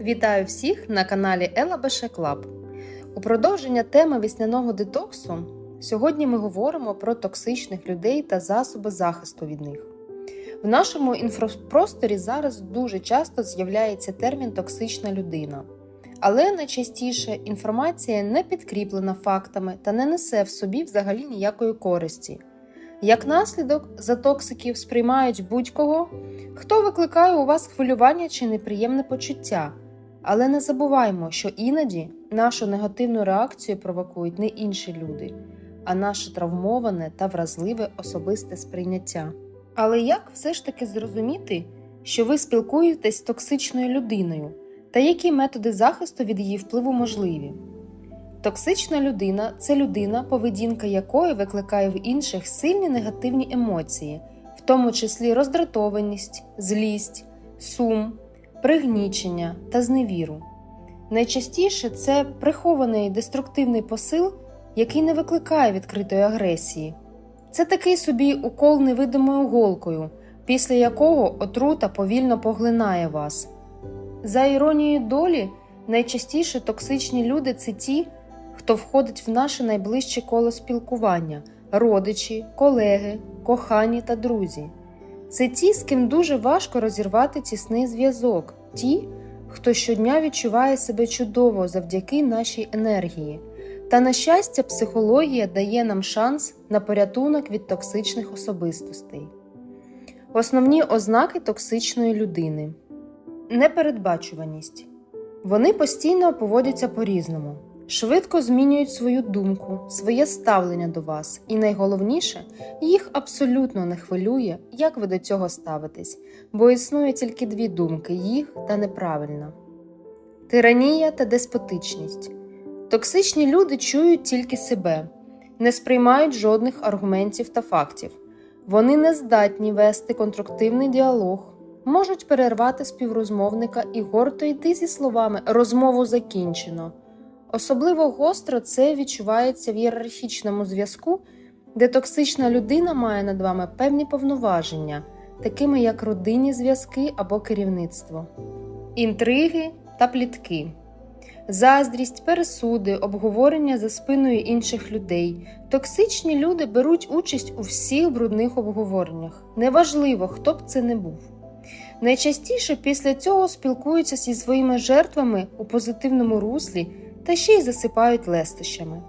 Вітаю всіх на каналі Ела Беше Клаб. У продовження теми весняного детоксу сьогодні ми говоримо про токсичних людей та засоби захисту від них. В нашому інфопросторі зараз дуже часто з'являється термін токсична людина, але найчастіше інформація не підкріплена фактами та не несе в собі взагалі ніякої користі. Як наслідок, за токсиків сприймають будь-кого, хто викликає у вас хвилювання чи неприємне почуття. Але не забуваймо, що іноді нашу негативну реакцію провокують не інші люди, а наше травмоване та вразливе особисте сприйняття. Але як все ж таки зрозуміти, що ви спілкуєтесь з токсичною людиною, та які методи захисту від її впливу можливі? Токсична людина це людина, поведінка якої викликає в інших сильні негативні емоції, в тому числі роздратованість, злість, сум, пригнічення та зневіру. Найчастіше це прихований деструктивний посил, який не викликає відкритої агресії. Це такий собі укол невидимою голкою, після якого отрута повільно поглинає вас. За іронією долі, найчастіше токсичні люди це ті, хто входить в наше найближче коло спілкування родичі, колеги, кохані та друзі. Це ті, з ким дуже важко розірвати тісний зв'язок, ті, хто щодня відчуває себе чудово завдяки нашій енергії. Та, на щастя, психологія дає нам шанс на порятунок від токсичних особистостей. Основні ознаки токсичної людини непередбачуваність. Вони постійно поводяться по-різному, швидко змінюють свою думку, своє ставлення до вас, і найголовніше, їх абсолютно не хвилює, як ви до цього ставитесь, бо існує тільки дві думки їх та неправильна. Тиранія та деспотичність. Токсичні люди чують тільки себе, не сприймають жодних аргументів та фактів. Вони не здатні вести конструктивний діалог, можуть перервати співрозмовника і гордо йти зі словами розмову закінчено. Особливо гостро це відчувається в ієрархічному зв'язку, де токсична людина має над вами певні повноваження, такими як родинні зв'язки або керівництво, інтриги та плітки. Заздрість, пересуди, обговорення за спиною інших людей. Токсичні люди беруть участь у всіх брудних обговореннях. Неважливо, хто б це не був. Найчастіше після цього спілкуються зі своїми жертвами у позитивному руслі та ще й засипають лестощами.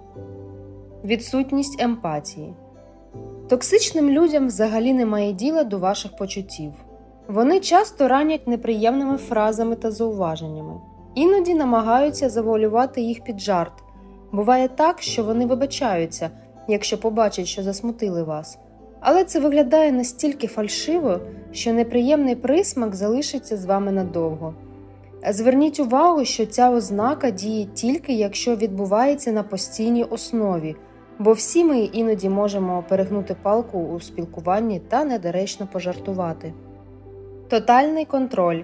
Відсутність емпатії. Токсичним людям взагалі немає діла до ваших почуттів. Вони часто ранять неприємними фразами та зауваженнями. Іноді намагаються завуалювати їх під жарт. Буває так, що вони вибачаються, якщо побачать, що засмутили вас. Але це виглядає настільки фальшиво, що неприємний присмак залишиться з вами надовго. Зверніть увагу, що ця ознака діє тільки якщо відбувається на постійній основі, бо всі ми іноді можемо перегнути палку у спілкуванні та недоречно пожартувати. Тотальний контроль.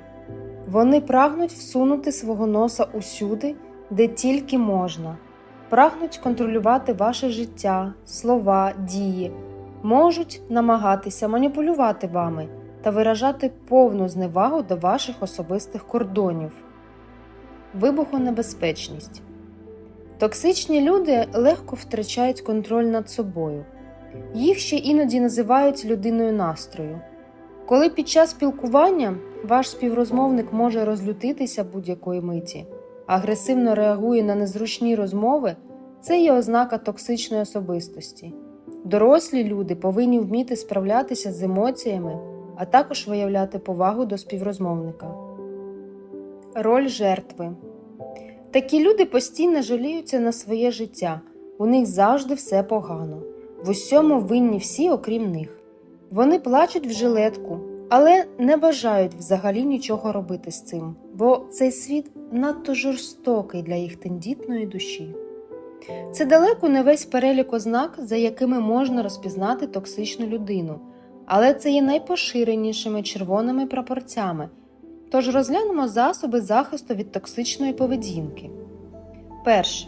Вони прагнуть всунути свого носа усюди, де тільки можна, прагнуть контролювати ваше життя, слова, дії, можуть намагатися маніпулювати вами та виражати повну зневагу до ваших особистих кордонів. Вибухонебезпечність. Токсичні люди легко втрачають контроль над собою. Їх ще іноді називають людиною настрою. Коли під час спілкування ваш співрозмовник може розлютитися будь-якої миті, агресивно реагує на незручні розмови, це є ознака токсичної особистості. Дорослі люди повинні вміти справлятися з емоціями, а також виявляти повагу до співрозмовника. Роль жертви такі люди постійно жаліються на своє життя, у них завжди все погано. В усьому винні всі, окрім них. Вони плачуть в жилетку, але не бажають взагалі нічого робити з цим, бо цей світ надто жорстокий для їх тендітної душі. Це далеко не весь перелік ознак, за якими можна розпізнати токсичну людину, але це є найпоширенішими червоними прапорцями. Тож розглянемо засоби захисту від токсичної поведінки. Перше.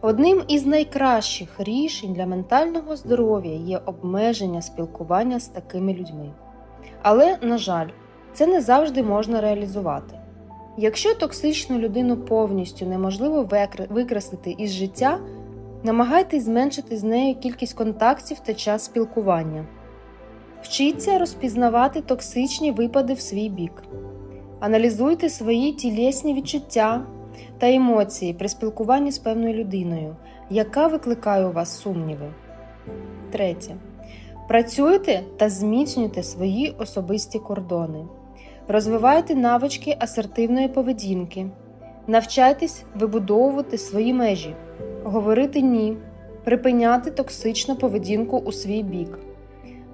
Одним із найкращих рішень для ментального здоров'я є обмеження спілкування з такими людьми. Але, на жаль, це не завжди можна реалізувати. Якщо токсичну людину повністю неможливо викр- викреслити із життя, намагайтесь зменшити з нею кількість контактів та час спілкування. Вчіться розпізнавати токсичні випади в свій бік. Аналізуйте свої тілесні відчуття та емоції при спілкуванні з певною людиною, яка викликає у вас сумніви. Третє. Працюйте та зміцнюйте свої особисті кордони. Розвивайте навички асертивної поведінки. Навчайтесь вибудовувати свої межі, говорити ні, припиняти токсичну поведінку у свій бік.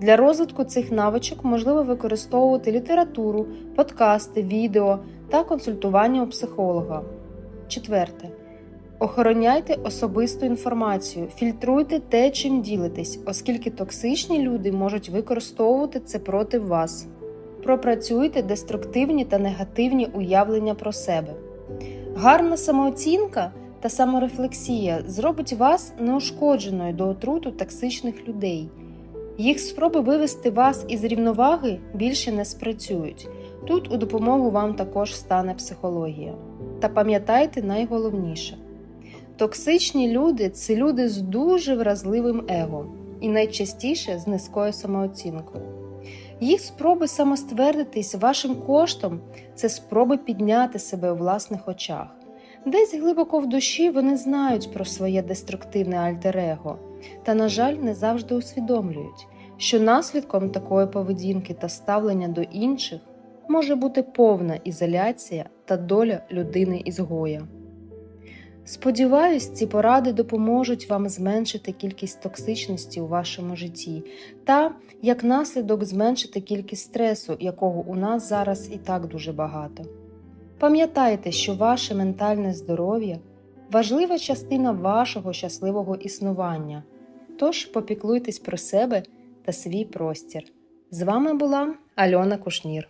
Для розвитку цих навичок можливо використовувати літературу, подкасти, відео та консультування у психолога. Четверте. Охороняйте особисту інформацію, фільтруйте те, чим ділитесь, оскільки токсичні люди можуть використовувати це проти вас. Пропрацюйте деструктивні та негативні уявлення про себе. Гарна самооцінка та саморефлексія зробить вас неушкодженою до отруту токсичних людей. Їх спроби вивести вас із рівноваги більше не спрацюють. Тут у допомогу вам також стане психологія. Та пам'ятайте найголовніше: токсичні люди це люди з дуже вразливим его і найчастіше з низькою самооцінкою. Їх спроби самоствердитись вашим коштом це спроби підняти себе у власних очах. Десь глибоко в душі вони знають про своє деструктивне альтер-его, та, на жаль, не завжди усвідомлюють, що наслідком такої поведінки та ставлення до інших може бути повна ізоляція та доля людини ізгоя. Сподіваюсь, ці поради допоможуть вам зменшити кількість токсичності у вашому житті та, як наслідок, зменшити кількість стресу, якого у нас зараз і так дуже багато. Пам'ятайте, що ваше ментальне здоров'я важлива частина вашого щасливого існування, тож попіклуйтесь про себе та свій простір. З вами була Альона Кушнір.